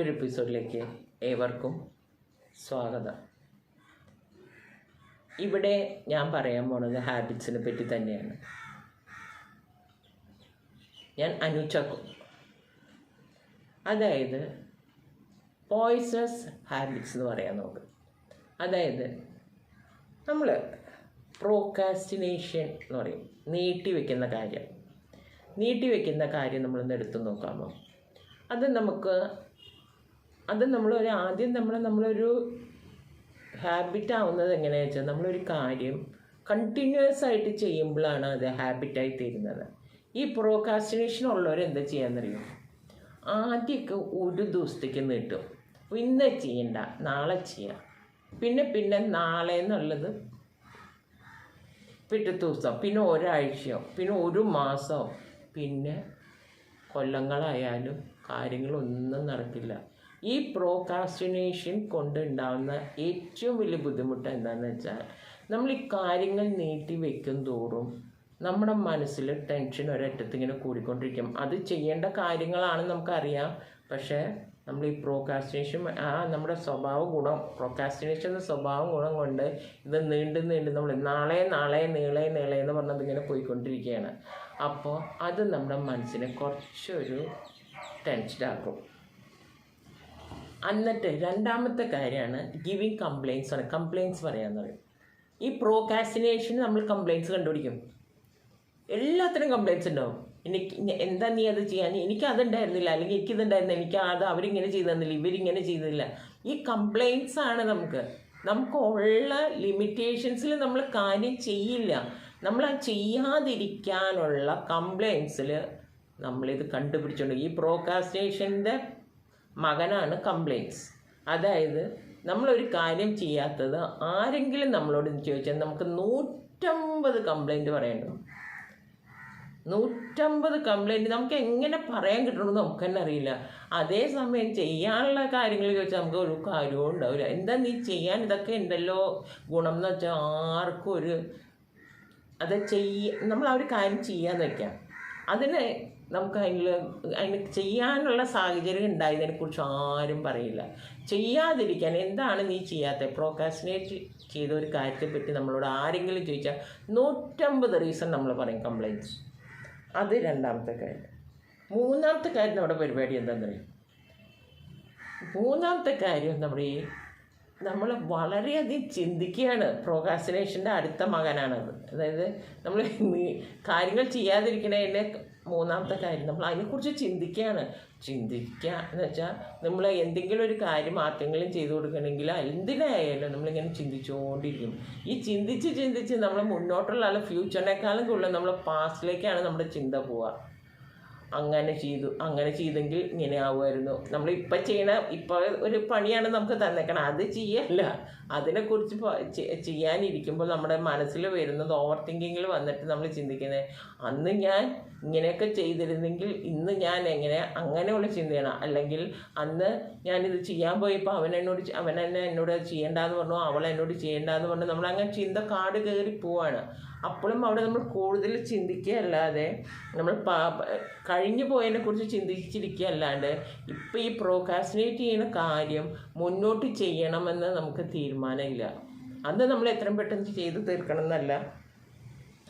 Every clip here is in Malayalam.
മറ്റൊരു എപ്പിസോഡിലേക്ക് ഏവർക്കും സ്വാഗതം. ഇവിടെ ഞാൻ പറയാൻ പോണത് ഹാബിറ്റ്സിനെ പറ്റി തന്നെയാണ്. ഞാൻ അനുചക്കും അതായത് പോയ്സസ് ഹാബിറ്റ്സ് എന്ന് പറയാൻ നോക്ക്. അതായത് നമ്മൾ പ്രോക്കാസ്റ്റിനേഷൻ എന്ന് പറയും. നീട്ടി വെക്കുന്ന കാര്യം. നീട്ടി വെക്കുന്ന കാര്യം നമ്മളൊന്ന് എടുത്തു നോക്കാമോ? അത് നമുക്ക് അത് ഒരു ആദ്യം നമ്മൾ നമ്മളൊരു ഹാബിറ്റ് ആവുന്നത് എങ്ങനെയാണെന്ന് വെച്ചാൽ നമ്മളൊരു കാര്യം കണ്ടിന്യൂസ് ആയിട്ട് ചെയ്യുമ്പോഴാണ് അത് ഹാബിറ്റായി തീരുന്നത്. ഈ പ്രോകാസ്റ്റിനേഷൻ ഉള്ളവർ എന്താ ചെയ്യാന്നറിയോ? ആദ്യമൊക്കെ ഒരു ദിവസത്തേക്ക് നീട്ടും ഇന്ന് ചെയ്യണ്ട നാളെ ചെയ്യാം. പിന്നെ പിന്നെ നാളെ എന്നുള്ളത് പിറ്റേ ദിവസം പിന്നെ ഒരാഴ്ചയോ പിന്നെ ഒരു മാസമോ പിന്നെ കൊല്ലങ്ങളായാലും കാര്യങ്ങളൊന്നും നടക്കില്ല. ഈ പ്രോകാസ്റ്റിനേഷൻ കൊണ്ടുണ്ടാകുന്ന ഏറ്റവും വലിയ ബുദ്ധിമുട്ട് എന്താണെന്ന് വെച്ചാൽ നമ്മൾ ഈ കാര്യങ്ങൾ നീട്ടി വെക്കും തോറും നമ്മുടെ മനസ്സിൽ ടെൻഷൻ ഒരറ്റത്ത് ഇങ്ങനെ കൂടിക്കൊണ്ടിരിക്കും. അത് ചെയ്യേണ്ട കാര്യങ്ങളാണ് നമുക്കറിയാം. പക്ഷേ നമ്മൾ ഈ പ്രോകാസ്റ്റിനേഷൻ ആ നമ്മുടെ സ്വഭാവ ഗുണം പ്രോകാസ്റ്റിനേഷൻ എന്ന സ്വഭാവ ഗുണം കൊണ്ട് ഇത് നീണ്ട് നീണ്ട് നമ്മൾ നാളെ നാളെ നീളെ നീളെ എന്ന് പറഞ്ഞത് ഇങ്ങനെ പോയിക്കൊണ്ടിരിക്കുകയാണ്. അപ്പോൾ അത് നമ്മുടെ മനസ്സിനെ കുറച്ചൊരു ടെൻഷനാക്കും എന്നിട്ട് രണ്ടാമത്തെ കാര്യമാണ് ഗിവിങ് കംപ്ലയിൻസ് ആണ്. കംപ്ലയിൻസ് പറയാന്ന് പറയും. ഈ പ്രോകാസിനേഷൻ നമ്മൾ കംപ്ലയിൻസ് കണ്ടുപിടിക്കും. എല്ലാത്തിനും കംപ്ലയിൻസ് ഉണ്ടാവും. എനിക്ക് എന്താ നീ അത് ചെയ്യാൻ എനിക്ക് അതുണ്ടായിരുന്നില്ല. അല്ലെങ്കിൽ എനിക്ക് എനിക്ക് അത് അവരിങ്ങനെ ചെയ്തു തന്നില്ല ഇവരിങ്ങനെ ചെയ്തില്ല ഈ കംപ്ലയിൻസ് ആണ് നമുക്ക്. നമുക്കുള്ള ലിമിറ്റേഷൻസിൽ നമ്മൾ കാര്യം ചെയ്യില്ല. നമ്മൾ ആ ചെയ്യാതിരിക്കാനുള്ള കംപ്ലയിൻസിൽ നമ്മളിത് കണ്ടുപിടിച്ചുകൊണ്ട് ഈ പ്രോകാസ്റ്റിനേഷന്റെ മകനാണ് കംപ്ലയിൻസ് അതായത് നമ്മളൊരു കാര്യം ചെയ്യാത്തത് ആരെങ്കിലും നമ്മളോട് ചോദിച്ചാൽ നമുക്ക് നൂറ്റമ്പത് കംപ്ലൈന്റ് പറയണം നൂറ്റമ്പത് കംപ്ലൈന്റ് നമുക്ക് എങ്ങനെ പറയാൻ കിട്ടണമെന്ന് നമുക്ക് തന്നെ അറിയില്ല. അതേസമയം ചെയ്യാനുള്ള കാര്യങ്ങൾ ചോദിച്ചാൽ നമുക്ക് ഒരു കാര്യവും ഉണ്ടാവില്ല. എന്താ നീ ചെയ്യാൻ ഇതൊക്കെ ഉണ്ടല്ലോ? ഗുണം എന്ന് വെച്ചാൽ ആർക്കും ഒരു അത് ചെയ്യ നമ്മൾ ആ ഒരു കാര്യം ചെയ്യാന്ന് വെക്കാം അതിന് നമുക്ക് അതിൽ അതിന് ചെയ്യാനുള്ള സാഹചര്യം ഉണ്ടായതിനെക്കുറിച്ച് ആരും പറയില്ല. ചെയ്യാതിരിക്കാൻ എന്താണ് നീ ചെയ്യാത്തത് പ്രോക്കാസിനേറ്റ് ചെയ്ത ഒരു കാര്യത്തെപ്പറ്റി നമ്മളോട് ആരെങ്കിലും ചോദിച്ചാൽ നൂറ്റമ്പത് റീസൺ നമ്മൾ പറയും കംപ്ലയിന്റ്സ് അത് രണ്ടാമത്തെ കാര്യം. മൂന്നാമത്തെ കാര്യം നമ്മുടെ പരിപാടി എന്താണെന്ന് അറിയും മൂന്നാമത്തെ കാര്യം നമ്മുടെ ഈ നമ്മൾ വളരെയധികം ചിന്തിക്കുകയാണ്. പ്രോകാസിനേഷന്റെ അടുത്ത മകനാണത് അതായത് നമ്മൾ കാര്യങ്ങൾ ചെയ്യാതിരിക്കണതിന്റെ മൂന്നാമത്തെ കാര്യം. നമ്മൾ അതിനെക്കുറിച്ച് ചിന്തിക്കുകയാണ്. ചിന്തിക്കുക എന്ന് വെച്ചാൽ നമ്മൾ എന്തെങ്കിലും ഒരു കാര്യം ആർക്കെങ്കിലും ചെയ്തു കൊടുക്കണമെങ്കിൽ എന്തിനായാലും നമ്മളിങ്ങനെ ചിന്തിച്ചുകൊണ്ടിരിക്കും. ഈ ചിന്തിച്ച് ചിന്തിച്ച് നമ്മൾ മുന്നോട്ടുള്ള ആൾ ഫ്യൂച്ചറിനേക്കാളും കൂടുതൽ നമ്മൾ പാസ്റ്റിലേക്കാണ് നമ്മുടെ ചിന്ത പോവുക. അങ്ങനെ ചെയ്തു അങ്ങനെ ചെയ്തെങ്കിൽ ഇങ്ങനെ ആവുമായിരുന്നു. നമ്മൾ ഇപ്പം ചെയ്യണ ഇപ്പോൾ ഒരു പണിയാണ് നമുക്ക് തന്നേക്കണം. അത് ചെയ്യല്ല. അതിനെക്കുറിച്ച് ചെയ്യാനിരിക്കുമ്പോൾ നമ്മുടെ മനസ്സിൽ വരുന്നത് ഓവർ തിങ്കിങ്ങിൽ വന്നിട്ട് നമ്മൾ ചിന്തിക്കുന്നത് അന്ന് ഞാൻ ഇങ്ങനെയൊക്കെ ചെയ്തിരുന്നെങ്കിൽ ഇന്ന് ഞാൻ എങ്ങനെ അങ്ങനെയുള്ള ചിന്തയാണ്. അല്ലെങ്കിൽ അന്ന് ഞാനിത് ചെയ്യാൻ പോയപ്പോൾ അവൻ എന്നോട് അവൻ എന്നെ എന്നോട് ചെയ്യേണ്ടെന്ന് പറഞ്ഞു അവൾ എന്നോട് ചെയ്യേണ്ടെന്ന് പറഞ്ഞു. നമ്മൾ അങ്ങനെ ചിന്ത കാട് കയറി പോവാണ്. അപ്പോഴും അവിടെ നമ്മൾ കൂടുതൽ ചിന്തിക്കുകയല്ലാതെ നമ്മൾ പാ- കഴിഞ്ഞു പോയതിനെ കുറിച്ച് ചിന്തിച്ചിരിക്കുക അല്ലാണ്ട് ഇപ്പം ഈ പ്രോകാസിനേറ്റ് ചെയ്യുന്ന കാര്യം മുന്നോട്ട് ചെയ്യണമെന്ന് നമുക്ക് തീരുമാനമില്ല. അന്ന് നമ്മൾ എത്രയും പെട്ടെന്ന് ചെയ്ത് തീർക്കണം എന്നല്ല.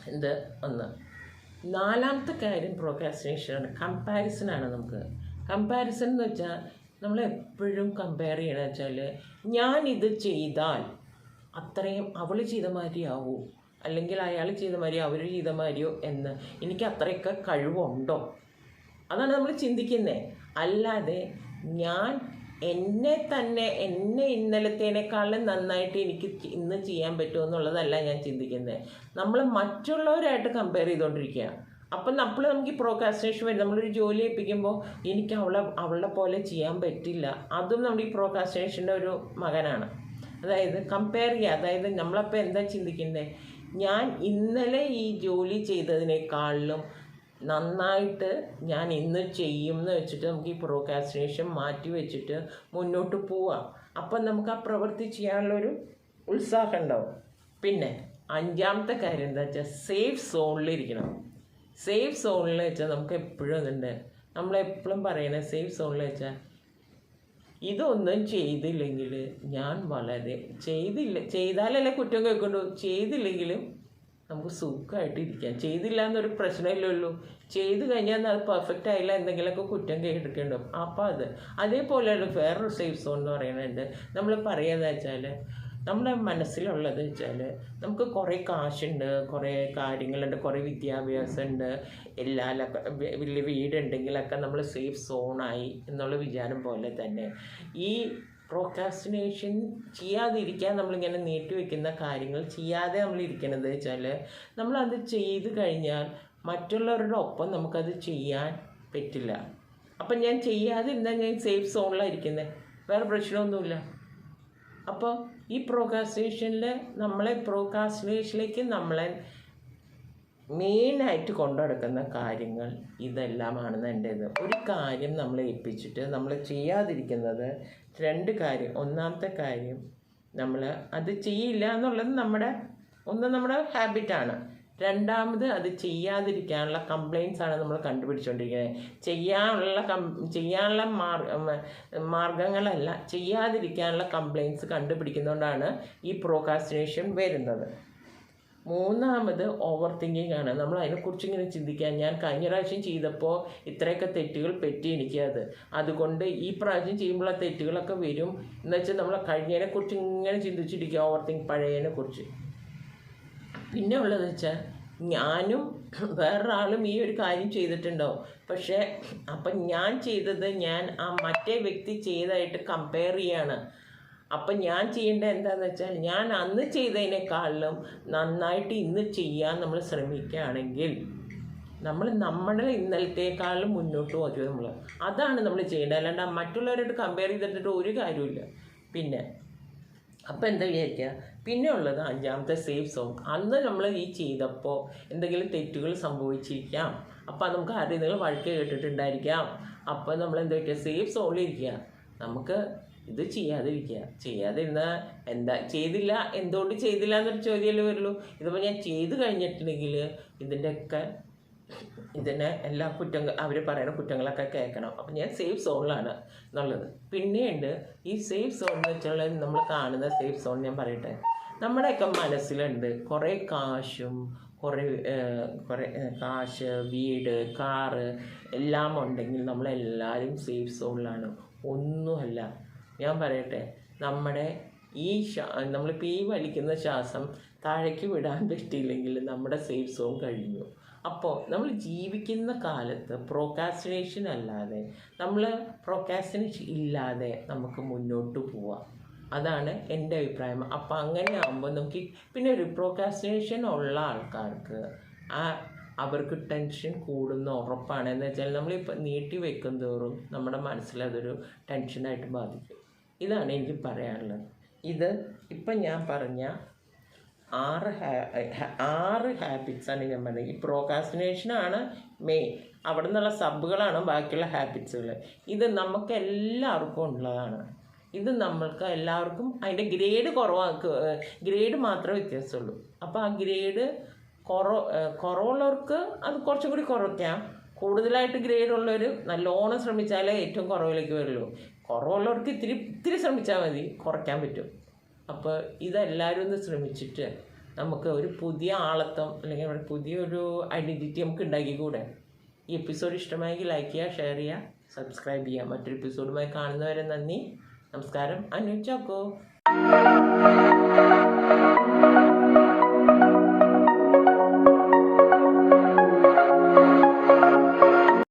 എന്ത്? ഒന്ന് നാലാമത്തെ കാര്യം പ്രോകാസിനേഷനാണ് കമ്പാരിസനാണ് നമുക്ക്. കമ്പാരിസൺ എന്ന് വെച്ചാൽ നമ്മൾ എപ്പോഴും കമ്പയർ ചെയ്യണമെന്ന് വെച്ചാൽ ഞാനിത് ചെയ്താൽ അത്രയും അവൾ ചെയ്ത മാതിരിയാവൂ അല്ലെങ്കിൽ അയാൾ ചെയ്ത മാതിരിയോ അവർ ചെയ്ത മാതിരിയോ എന്ന് എനിക്ക് അത്രയൊക്കെ കഴിവുണ്ടോ? അതാണ് നമ്മൾ ചിന്തിക്കുന്നത് അല്ലാതെ ഞാൻ എന്നെ തന്നെ എന്നെ ഇന്നലത്തേനേക്കാളും നന്നായിട്ട് എനിക്ക് ഇന്ന് ചെയ്യാൻ പറ്റുമോ എന്നുള്ളതല്ല ഞാൻ ചിന്തിക്കുന്നത് നമ്മൾ മറ്റുള്ളവരായിട്ട് കമ്പയർ ചെയ്തുകൊണ്ടിരിക്കുക അപ്പം നമ്മൾ നമുക്ക് ഈ പ്രോകാസ്റ്റിനേഷൻ വരും. നമ്മളൊരു ജോലി ഏൽപ്പിക്കുമ്പോൾ എനിക്ക് അവളെ അവളെ പോലെ ചെയ്യാൻ പറ്റില്ല. അതും നമ്മുടെ ഈ പ്രോകാസ്റ്റേഷന്റെ ഒരു മകനാണ്. അതായത് കമ്പയർ ചെയ്യുക അതായത് നമ്മളപ്പോൾ എന്താ ചിന്തിക്കുന്നത് ഞാൻ ഇന്നലെ ഈ ജോലി ചെയ്തതിനേക്കാളിലും നന്നായിട്ട് ഞാൻ ഇന്ന് ചെയ്യും എന്ന് വെച്ചിട്ട് നമുക്ക് ഈ പ്രോകാസ്റ്റിനേഷൻ മാറ്റി വെച്ചിട്ട് മുന്നോട്ട് പോവാം. അപ്പം നമുക്ക് ആ പ്രവൃത്തി ചെയ്യാനുള്ളൊരു ഉത്സാഹം ഉണ്ടാവും. പിന്നെ അഞ്ചാമത്തെ കാര്യം എന്താ വെച്ചാൽ സേഫ് സോണിലിരിക്കണം സേഫ് സോണിൽ വെച്ചാൽ നമുക്ക് എപ്പോഴും അതുണ്ട് നമ്മളെപ്പോഴും പറയണേ സേഫ് സോണിൽ വെച്ചാൽ ഇതൊന്നും ചെയ്തില്ലെങ്കിൽ ഞാൻ വളരെ ചെയ്തില്ല ചെയ്താലല്ലേ കുറ്റം കേൾക്കുള്ളൂ ചെയ്തില്ലെങ്കിലും നമുക്ക് സുഖമായിട്ട് ഇരിക്കാം. ചെയ്തില്ല എന്നൊരു പ്രശ്നമില്ലല്ലോ. ചെയ്തു കഴിഞ്ഞാൽ അത് പെർഫെക്റ്റ് ആയില്ല എന്തെങ്കിലുമൊക്കെ കുറ്റം കേട്ടിട്ടുണ്ടാവും. അപ്പോൾ അത്. അതേപോലെയുള്ള വേറൊരു സേഫ് സോൺ എന്ന് പറയുന്നുണ്ട് നമ്മൾ പറയുന്നത് വെച്ചാൽ നമ്മുടെ മനസ്സിലുള്ളത് വെച്ചാൽ നമുക്ക് കുറേ കാശുണ്ട് കുറേ കാര്യങ്ങളുണ്ട് കുറേ വിദ്യാഭ്യാസമുണ്ട് എല്ലാ വലിയ വീടുണ്ടെങ്കിലൊക്കെ നമ്മൾ സേഫ് സോണായി എന്നുള്ള വിചാരം പോലെ തന്നെ. ഈ പ്രോക്കാസ്റ്റിനേഷൻ ചെയ്യാതിരിക്കാൻ നമ്മളിങ്ങനെ നീട്ടി വെക്കുന്ന കാര്യങ്ങൾ ചെയ്യാതെ നമ്മൾ ഇരിക്കണത് വെച്ചാൽ നമ്മളത് ചെയ്ത് കഴിഞ്ഞാൽ മറ്റുള്ളവരുടെ ഒപ്പം നമുക്കത് ചെയ്യാൻ പറ്റില്ല. അപ്പം ഞാൻ ചെയ്യാതിരുന്നാൽ ഞാൻ സേഫ് സോണിലായിരിക്കുന്നത് വേറെ പ്രശ്നമൊന്നുമില്ല. അപ്പോൾ ഈ പ്രോക്കാസ്റ്റിനേഷനിൽ നമ്മളെ പ്രോക്കാസ്റ്റിനേഷനിലേക്ക് നമ്മളെ മെയിനായിട്ട് കൊണ്ടുനടക്കുന്ന കാര്യങ്ങൾ ഇതെല്ലാമാണെന്ന് ഇത്. ഒരു കാര്യം നമ്മൾ ഏൽപ്പിച്ചിട്ട് നമ്മൾ ചെയ്യാതിരിക്കുന്നത് രണ്ട് കാര്യം. ഒന്നാമത്തെ കാര്യം നമ്മൾ അത് ചെയ്യില്ല എന്നുള്ളത് നമ്മുടെ ഒന്ന് നമ്മുടെ ഹാബിറ്റാണ് രണ്ടാമത് അത് ചെയ്യാതിരിക്കാനുള്ള കംപ്ലയിൻസ് ആണ് നമ്മൾ കണ്ടുപിടിച്ചുകൊണ്ടിരിക്കുന്നത് ചെയ്യാനുള്ള കം ചെയ്യാനുള്ള മാർഗ മാർഗങ്ങളല്ല ചെയ്യാതിരിക്കാനുള്ള കംപ്ലയിൻസ് കണ്ടുപിടിക്കുന്നതുകൊണ്ടാണ് ഈ പ്രോകാസ്റ്റിനേഷൻ വരുന്നത്. മൂന്നാമത് ഓവർ തിങ്കിങ് ആണ്. നമ്മൾ അതിനെക്കുറിച്ച് ഇങ്ങനെ ചിന്തിക്കാൻ ഞാൻ കഴിഞ്ഞ പ്രാവശ്യം ചെയ്തപ്പോൾ ഇത്രയൊക്കെ തെറ്റുകൾ പറ്റി എനിക്കത് അതുകൊണ്ട് ഈ പ്രാവശ്യം ചെയ്യുമ്പോൾ തെറ്റുകളൊക്കെ വരും. എന്ന് വെച്ചാൽ നമ്മൾ കഴിഞ്ഞതിനെക്കുറിച്ച് ഇങ്ങനെ ചിന്തിച്ചിരിക്കുക ഓവർ തിങ്ക് പഴയതിനെ കുറിച്ച് പിന്നെ ഉള്ളത് വെച്ചാൽ ഞാനും വേറൊരാളും ഈ ഒരു കാര്യം ചെയ്തിട്ടുണ്ടാവും. പക്ഷേ അപ്പം ഞാൻ ചെയ്തത് ഞാൻ ആ മറ്റേ വ്യക്തി ചെയ്തതായിട്ട് കമ്പയർ ചെയ്യാണ്. അപ്പം ഞാൻ ചെയ്യേണ്ട എന്താണെന്ന് വെച്ചാൽ ഞാൻ അന്ന് ചെയ്തതിനേക്കാളിലും നന്നായിട്ട് ഇന്ന് ചെയ്യാൻ നമ്മൾ ശ്രമിക്കുകയാണെങ്കിൽ നമ്മൾ നമ്മുടെ ഇന്നലത്തേക്കാളും മുന്നോട്ട് പോകും നമ്മൾ. അതാണ് നമ്മൾ ചെയ്യേണ്ടത്. അല്ലാണ്ട് മറ്റുള്ളവരോട് കമ്പയർ ചെയ്തിട്ട് ഒരു കാര്യമില്ല പിന്നെ അപ്പം എന്താ വിചാരിക്കുക? പിന്നെ ഉള്ളത് അഞ്ചാമത്തെ സേഫ് സോൺ അന്ന് നമ്മൾ ഈ ചെയ്തപ്പോൾ എന്തെങ്കിലും തെറ്റുകൾ സംഭവിച്ചിരിക്കാം. അപ്പോൾ നമുക്ക് ആരെങ്കിലും വഴക്ക് കേട്ടിട്ടുണ്ടായിരിക്കാം. അപ്പോൾ നമ്മൾ എന്താ പറ്റുക സേഫ് സോണിലിരിക്കുക നമുക്ക് ഇത് ചെയ്യാതിരിക്കുക. ചെയ്യാതിരുന്ന എന്താ? ചെയ്തില്ല. എന്തുകൊണ്ട് ചെയ്തില്ല എന്നൊരു ചോദ്യമല്ലേ വരുള്ളൂ. ഇതിപ്പോൾ ഞാൻ ചെയ്ത് കഴിഞ്ഞിട്ടുണ്ടെങ്കിൽ ഇതിന്റെയൊക്കെ ഇതിനെ എല്ലാ കുറ്റങ്ങൾ അവർ പറയുന്ന കുറ്റങ്ങളൊക്കെ കേൾക്കണം. അപ്പം ഞാൻ സേഫ് സോണിലാണ് എന്നുള്ളത്. പിന്നെയുണ്ട് ഈ സേഫ് സോൺ എന്ന് വെച്ചാൽ നമ്മൾ കാണുന്ന സേഫ് സോൺ ഞാൻ പറയട്ടെ. നമ്മുടെയൊക്കെ മനസ്സിലുണ്ട്. കുറേ കാശും കുറേ കുറേ കാശ് വീട് കാറ് എല്ലാം ഉണ്ടെങ്കിൽ നമ്മളെല്ലാവരും സേഫ് സോണിലാണ്. ഒന്നുമല്ല. ഞാൻ പറയട്ടെ നമ്മുടെ ഈ ശ്വാ നമ്മളിപ്പോൾ ഈ വലിക്കുന്ന ശ്വാസം താഴേക്ക് വിടാൻ പറ്റിയില്ലെങ്കിൽ നമ്മുടെ സേഫ് സോൺ കഴിഞ്ഞു. അപ്പോൾ നമ്മൾ ജീവിക്കുന്ന കാലത്ത് പ്രോക്കാസ്റ്റിനേഷൻ അല്ലാതെ നമ്മൾ പ്രോക്കാസ്റ്റിനേഷൻ ഇല്ലാതെ നമുക്ക് മുന്നോട്ട് പോവാം. അതാണ് എന്റെ അഭിപ്രായം. അപ്പം അങ്ങനെ ആകുമ്പോൾ നമുക്ക് പിന്നെ ഒരു പ്രോക്കാസ്റ്റിനേഷൻ ഉള്ള ആൾക്കാർക്ക് ആ അവർക്ക് ടെൻഷൻ കൂടുന്ന ഉറപ്പാണ്. എന്ന് വെച്ചാൽ നമ്മളിപ്പോൾ നീട്ടി വെക്കും തോറും നമ്മുടെ മനസ്സിൽ അതൊരു ടെൻഷനായിട്ട് ബാധിക്കും. ഇതാണ് എനിക്ക് പറയാനുള്ളത്. ഇത് ഇപ്പം ഞാൻ പറഞ്ഞ ആറ് ആറ് ഹാബിറ്റ്സാണ് ഞാൻ പറഞ്ഞത്. ഈ പ്രോകാസ്റ്റിനേഷനാണ് മെയിൻ അവിടെ നിന്നുള്ള സബുകളാണ് ബാക്കിയുള്ള ഹാബിറ്റ്സുകൾ ഇത് നമുക്ക് എല്ലാവർക്കും ഉള്ളതാണ്. ഇത് നമ്മൾക്ക് എല്ലാവർക്കും അതിന്റെ ഗ്രേഡ് കുറവാക്ക് ഗ്രേഡ് മാത്രമേ വ്യത്യാസമുള്ളൂ. അപ്പോൾ ആ ഗ്രേഡ് കുറവ് കുറവുള്ളവർക്ക് അത് കുറച്ചും കൂടി കുറയ്ക്കാം. കൂടുതലായിട്ട് ഗ്രേഡ് ഉള്ളവർ നല്ലോണം ശ്രമിച്ചാലേ ഏറ്റവും കുറവിലേക്ക് വരുള്ളൂ. കുറവുള്ളവർക്ക് ഇത്തിരി ഇത്തിരി ശ്രമിച്ചാൽ മതി കുറയ്ക്കാൻ പറ്റും. അപ്പോൾ ഇതെല്ലാവരും ഒന്ന് ശ്രമിച്ചിട്ട് നമുക്ക് ഒരു പുതിയ ആളത്വം അല്ലെങ്കിൽ ഒരു പുതിയൊരു ഐഡന്റിറ്റി നമുക്ക് ഉണ്ടാക്കിക്കൂടെ? ഈ എപ്പിസോഡ് ഇഷ്ടമായെങ്കിൽ ലൈക്ക് ചെയ്യുക ഷെയർ ചെയ്യുക സബ്സ്ക്രൈബ് ചെയ്യുക. മറ്റൊരു എപ്പിസോഡുമായി കാണുന്നവരെ നന്ദി. നമസ്കാരം. അനു ചാക്കോ